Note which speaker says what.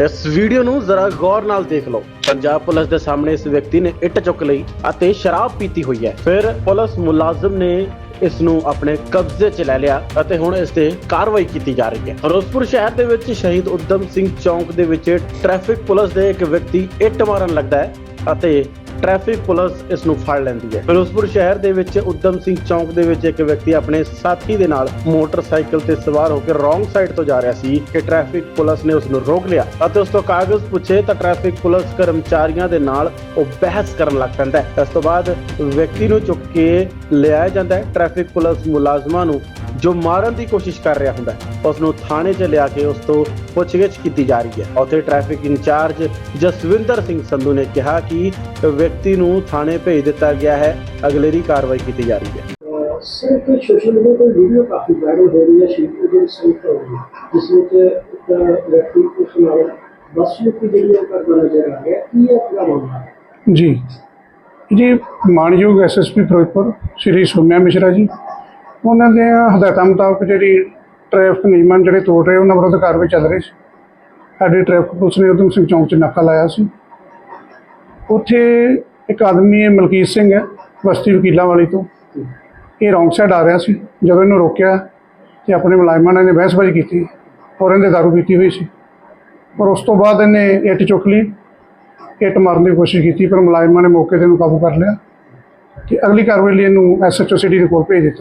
Speaker 1: ਇਸ ਵੀਡੀਓ ਨੂੰ ਜ਼ਰਾ ਗੌਰ ਨਾਲ ਦੇਖ ਲਓ। ਪੰਜਾਬ ਪੁਲਿਸ ਦੇ ਸਾਹਮਣੇ ਇਸ ਵਿਅਕਤੀ ਨੇ ਇੱਟ ਚੁੱਕ ਲਈ ਅਤੇ ਸ਼ਰਾਬ ਪੀਤੀ ਹੋਈ ਹੈ। ਫਿਰ ਪੁਲਿਸ ਮੁਲਾਜ਼ਮ ਨੇ ਇਸ ਨੂੰ ਆਪਣੇ ਕਬਜ਼ੇ 'ਚ ਲੈ ਲਿਆ ਅਤੇ ਹੁਣ ਇਸ ਤੇ ਕਾਰਵਾਈ ਕੀਤੀ ਜਾ ਰਹੀ ਹੈ। ਫਿਰੋਜ਼ਪੁਰ ਸ਼ਹਿਰ ਦੇ ਵਿੱਚ ਸ਼ਹੀਦ ਉਦਮ ਸਿੰਘ ਚੌਂਕ ਦੇ ਵਿੱਚ ਟ੍ਰੈਫਿਕ ਪੁਲਿਸ ਦੇ ਇੱਕ ਵਿਅਕਤੀ ਇੱਟ ਮਾਰਨ ਲੱਗਦਾ ਹੈ ਅਤੇ ਟ੍ਰੈਫਿਕ ਪੁਲਿਸ ਇਸ ਨੂੰ ਫੜ ਲੈਂਦੀ ਹੈ। ਫਿਰੋਜ਼ਪੁਰ ਸ਼ਹਿਰ ਦੇ ਵਿੱਚ ਉਦਮ ਸਿੰਘ ਚੌਂਕ ਦੇ ਵਿੱਚ ਇੱਕ ਵਿਅਕਤੀ ਆਪਣੇ ਸਾਥੀ ਦੇ ਨਾਲ ਮੋਟਰਸਾਈਕਲ ਤੇ ਸਵਾਰ ਹੋ ਕੇ ਰੋਂਗ ਸਾਈਡ ਤੋਂ ਜਾ ਰਿਹਾ ਸੀ ਕਿ ਟ੍ਰੈਫਿਕ ਪੁਲਿਸ ਨੇ ਉਸ ਨੂੰ ਰੋਕ ਲਿਆ ਅਤੇ ਉਸ ਤੋਂ ਕਾਗਜ਼ ਪੁੱਛੇ ਤਾਂ ਟ੍ਰੈਫਿਕ ਪੁਲਿਸ ਕਰਮਚਾਰੀਆਂ ਦੇ ਨਾਲ ਉਹ ਬਹਿਸ ਕਰਨ ਲੱਗ ਪੈਂਦਾ ਹੈ। ਇਸ ਤੋਂ ਬਾਅਦ ਵਿਅਕਤੀ ਨੂੰ ਚੁੱਕ ਕੇ ਲਿਆਇਆ ਜਾਂਦਾ ਹੈ। ਟ੍ਰੈਫਿਕ ਪੁਲਿਸ ਮੁਲਾਜ਼ਮਾਂ ਨੂੰ ਜੋ ਮਾਰਨ ਦੀ ਕੋਸ਼ਿਸ਼ ਕਰ ਰਿਹਾ ਹੁੰਦਾ ਹੈ ਉਸ ਨੂੰ ਥਾਣੇ 'ਚ ਲਿਆ ਕੇ ਉਸ ਤੋਂ ਪੁੱਛਗਿੱਛ ਕੀਤੀ ਜਾ ਰਹੀ ਹੈ। ਉੱਥੇ ਟ੍ਰੈਫਿਕ ਇੰਚਾਰਜ ਜਸਵਿੰਦਰ ਸਿੰਘ ਸੰਧੂ ਨੇ ਕਿਹਾ ਕਿ ਵਿਅਕਤੀ ਨੂੰ ਥਾਣੇ ਭੇਜ ਦਿੱਤਾ ਗਿਆ ਹੈ ਅਗਲੇਰੀ ਕਾਰਵਾਈ ਕੀਤੀ ਜਾ ਰਹੀ ਹੈ।
Speaker 2: ਸਰ ਇੱਕ ਸੋਸ਼ਲ ਮੀਡੀਆ ਤੇ ਵੀਡੀਓ ਕਾਫੀ ਵਾਇਰਲ ਹੋ ਰਹੀ ਹੈ ਸ਼ੀਟ ਦੇ ਹੋ ਹੈ ਜਿਸ ਵਿੱਚ ਇੱਕ ਵਿਅਕਤੀ ਉਸ ਨਾਲ ਬੱਸ ਲੁੱਟੀ ਜਿਹੜੀ ਉਹ ਕਰਦਾ ਨਜ਼ਰ ਆ ਰਿਹਾ ਕੀ ਹੈ ਪੂਰਾ ਮਾਮਲਾ
Speaker 3: ਜੀ। ਜੀ ਮਾਨਯੋਗ ਐਸਐਸਪੀ ਫਿਰੋਜ਼ਪੁਰ ਸ਼੍ਰੀ ਸੋਮਿਆ ਮਿਸ਼ਰਾ ਜੀ। ਉਹਨਾਂ ਦੇ ਹਦਾਇਤਾਂ ਮੁਤਾਬਕ ਜਿਹੜੀ ਟ੍ਰੈਫਿਕ ਨਿਯਮਾਂ ਜਿਹੜੇ ਤੋੜ ਰਹੇ, ਉਹਨਾਂ ਵਿਰੁੱਧ ਕਾਰਵਾਈ ਚੱਲ ਰਹੀ ਸੀ। ਸਾਡੀ ਟ੍ਰੈਫਿਕ ਪੁਲਿਸ ਨੇ ਉਦਮ ਸਿੰਘ ਚੌਂਕ 'ਚ ਨਾਕਾ ਲਾਇਆ ਸੀ। ਉੱਥੇ ਇੱਕ ਆਦਮੀ ਹੈ, ਮਲਕੀਤ ਸਿੰਘ ਹੈ, ਬਸਤੀ ਵਕੀਲਾਂ ਵਾਲੀ ਤੋਂ। ਇਹ ਰੌਂਗ ਸਾਈਡ ਆ ਰਿਹਾ ਸੀ। ਜਦੋਂ ਇਹਨੂੰ ਰੋਕਿਆ ਤੇ ਆਪਣੇ ਮੁਲਾਜ਼ਮਾਂ ਨੇ ਬਹਿਸਬਾਜ਼ੀ ਕੀਤੀ ਔਰ ਇਹਨੇ ਦਾਰੂ ਪੀਤੀ ਹੋਈ ਸੀ। ਔਰ ਉਸ ਤੋਂ ਬਾਅਦ ਇਹਨੇ ਇੱਟ ਚੁੱਕ ਲਈ, ਇੱਟ ਮਾਰਨ ਦੀ ਕੋਸ਼ਿਸ਼ ਕੀਤੀ, ਪਰ ਮੁਲਾਜ਼ਮਾਂ ਨੇ ਮੌਕੇ ਤੇ ਇਹਨੂੰ ਕਾਬੂ ਕਰ ਲਿਆ ਤੇ ਅਗਲੀ ਕਾਰਵਾਈ ਲਈ ਇਹਨੂੰ ਐਸਐਚਓ ਸਿਟੀ ਦੇ ਕੋਲ ਭੇਜ ਦਿੱਤਾ।